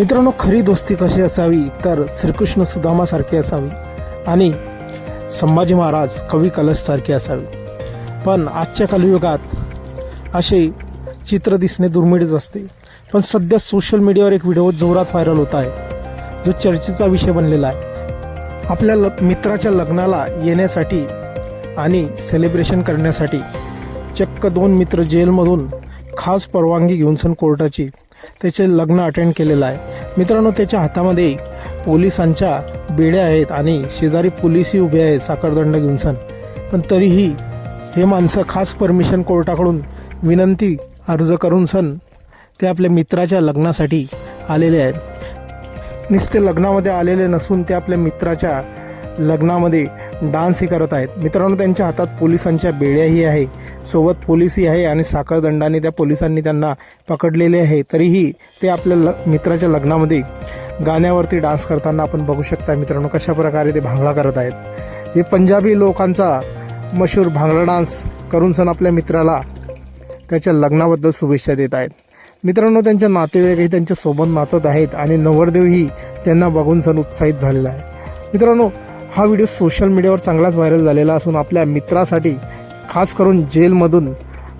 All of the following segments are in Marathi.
मित्रांनो खरी दोस्ती कशी असावी? तर श्रीकृष्ण सुदामासारखी असावी आणि संभाजी महाराज कवी कलशसारखी असावी. पण आजच्या कलियुगात असे चित्र दिसणे दुर्मिळच असते. पण सध्या सोशल मीडियावर एक व्हिडिओ जोरात व्हायरल होत आहे. जो चर्चेचा विषय बनलेला आहे. आपल्या ल मित्राच्या लग्नाला येण्यासाठी आणि सेलिब्रेशन करण्यासाठी चक्क दोन मित्र जेलमधून खास परवानगी घेऊन सन कोर्टाची त्याचे लग्न अटेंड केलेलं आहे. मित्रांनो त्याच्या हातामध्ये पोलिसांच्या बेड्या आहेत आणि शेजारी पोलिसही उभे आहेत साखरदंड घेऊन सण पण तरीही हे माणसं खास परमिशन कोर्टाकडून विनंती अर्ज करून सन ते आपल्या मित्राच्या लग्नासाठी आलेले आहेत. नुसते लग्नामध्ये आलेले नसून ते आपल्या मित्राच्या लग्नामध्ये डान्सही करत आहेत. मित्रांनो त्यांच्या हातात पोलिसांच्या बेड्याही आहे. सोबत पोलिसही आहे आणि साखरदंडाने त्या पोलिसांनी त्यांना पकडलेले आहे. तरीही ते आपल्या ल मित्राच्या लग्नामध्ये गाण्यावरती डान्स करताना आपण बघू शकता मित्रांनो कशा प्रकारे ते भांगडा करत आहेत. ते पंजाबी लोकांचा मशहूर भांगडा डान्स करून सण आपल्या मित्राला त्याच्या लग्नाबद्दल शुभेच्छा देत आहेत. मित्रांनो त्यांच्या नातेवाईकही त्यांच्यासोबत नाचत आहेत आणि नवरदेवही त्यांना बघून सण उत्साहित झालेला आहे. मित्रांनो हा व्हिडिओ सोशल मीडियावर चांगलाच व्हायरल झालेला असून आपल्या मित्रासाठी खास करून जेलमधून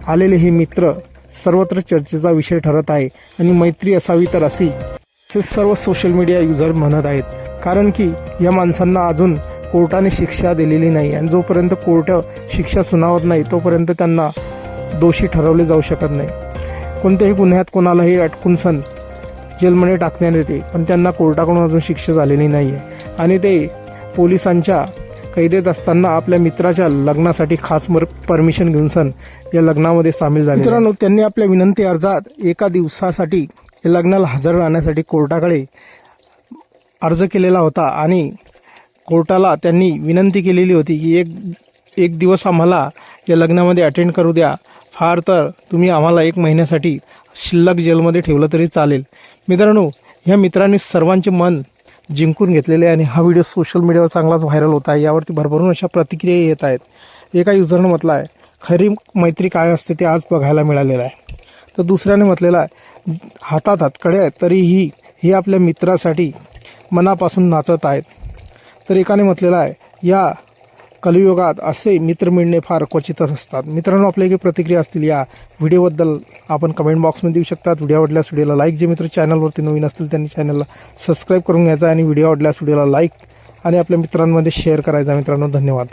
आलेले हे मित्र सर्वत्र चर्चेचा विषय ठरत आहे आणि मैत्री असावी तर अशी असे सर्व सोशल मीडिया युजर म्हणत आहेत. कारण की या माणसांना अजून कोर्टाने शिक्षा दिलेली नाही आणि जोपर्यंत कोर्ट शिक्षा सुनावत नाही तोपर्यंत त्यांना दोषी ठरवले जाऊ शकत नाही. कोणत्याही गुन्ह्यात कोणालाही अटकून सण जेलमध्ये टाकण्यात येते पण त्यांना कोर्टाकडून अजून शिक्षा झालेली नाही आहे आणि ते पोलिसांच्या कैदेत असताना आपल्या मित्राच्या लग्नासाठी खास मर परमिशन घेऊनसन या लग्नामध्ये सामील झाले मित्रांनो त्यांनी आपल्या विनंती अर्जात एका दिवसासाठी या लग्नाला हजर राहण्यासाठी कोर्टाकडे अर्ज केलेला होता आणि कोर्टाला त्यांनी विनंती केलेली होती की एक एक दिवस आम्हाला या लग्नामध्ये अटेंड करू द्या. फार तर तुम्ही आम्हाला एक महिन्यासाठी शिल्लक जेलमध्ये ठेवलं तरी चालेल. मित्रांनो ह्या मित्रांनी सर्वांचे मन जिंकून घेतलेले आहे आणि हा व्हिडिओ सोशल मीडियावर चांगलाच व्हायरल होत आहे. यावरती भरभरून अशा प्रतिक्रिया येत आहेत. एका युजरनं म्हटलं आहे खरी मैत्री काय असते ते आज बघायला मिळालेलं आहे. तर दुसऱ्याने म्हटलेलं आहे हातात हातकडे आहेत तरीही हे आपल्या मित्रासाठी मनापासून नाचत आहेत. तर एकाने म्हटलेलं आहे या कलियुगात असे मित्र मिळणे फार क्वचितच असतात. मित्रांनो आपल्या काही प्रतिक्रिया असतील या व्हिडिओबद्दल आपण कमेंट बॉक्समध्ये देऊ शकतात. व्हिडिओ आवडल्यास व्हिडिओला लाईक जे मित्र चॅनलवरती नवीन असतील त्यांनी चॅनलला सबस्क्राईब करून घ्यायचा आणि व्हिडिओ आवडल्यास व्हिडिओला लाईक आणि आपल्या मित्रांमध्ये शेअर करायचा. मित्रांनो धन्यवाद.